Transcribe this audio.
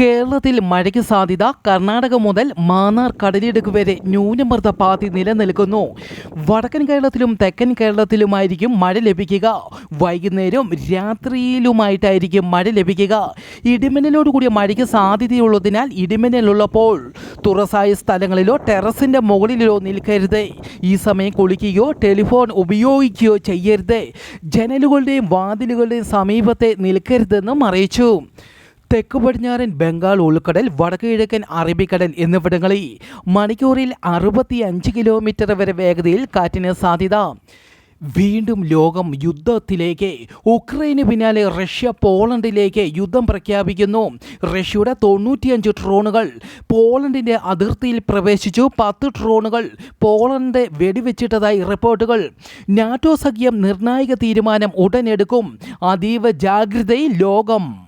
കേരളത്തിൽ മഴയ്ക്ക് സാധ്യത കർണാടക മുതൽ മാന്നാർ കടലിടുക്ക് വരെ ന്യൂനമർദ്ദ പാതി നിലനിൽക്കുന്നു. വടക്കൻ കേരളത്തിലും തെക്കൻ കേരളത്തിലുമായിരിക്കും മഴ ലഭിക്കുക. വൈകുന്നേരം രാത്രിയിലുമായിട്ടായിരിക്കും മഴ ലഭിക്കുക. ഇടിമിന്നലോട് കൂടിയ മഴയ്ക്ക് സാധ്യതയുള്ളതിനാൽ ഇടിമിന്നലുള്ളപ്പോൾ തുറസായ സ്ഥലങ്ങളിലോ ടെറസിന്റെ മുകളിലോ നിൽക്കരുത്. ഈ സമയം കുളിക്കുകയോ ടെലിഫോൺ ഉപയോഗിക്കുകയോ ചെയ്യരുത്. ജനലുകളുടെയും വാതിലുകളുടെയും സമീപത്തെ നിൽക്കരുതെന്നും അറിയിച്ചു. തെക്ക് പടിഞ്ഞാറൻ ബംഗാൾ ഉൾക്കടൽ വടക്ക് കിഴക്കൻ അറബിക്കടൽ എന്നിവിടങ്ങളിൽ മണിക്കൂറിൽ അറുപത്തി അഞ്ച് കിലോമീറ്റർ വരെ വേഗതയിൽ കാറ്റിന് സാധ്യത. വീണ്ടും ലോകം യുദ്ധത്തിലേക്ക് ഉക്രൈന് പിന്നാലെ റഷ്യ പോളണ്ടിലേക്ക് യുദ്ധം പ്രഖ്യാപിക്കുന്നു. റഷ്യയുടെ തൊണ്ണൂറ്റിയഞ്ച് ഡ്രോണുകൾ പോളണ്ടിന്റെ അതിർത്തിയിൽ പ്രവേശിച്ചു. പത്ത് ഡ്രോണുകൾ പോളണ്ട് വെടിവെച്ചിട്ടതായി റിപ്പോർട്ടുകൾ. നാറ്റോ സഖ്യം നിർണായക തീരുമാനം ഉടനെടുക്കും. അതീവ ജാഗ്രതയിൽ ലോകം.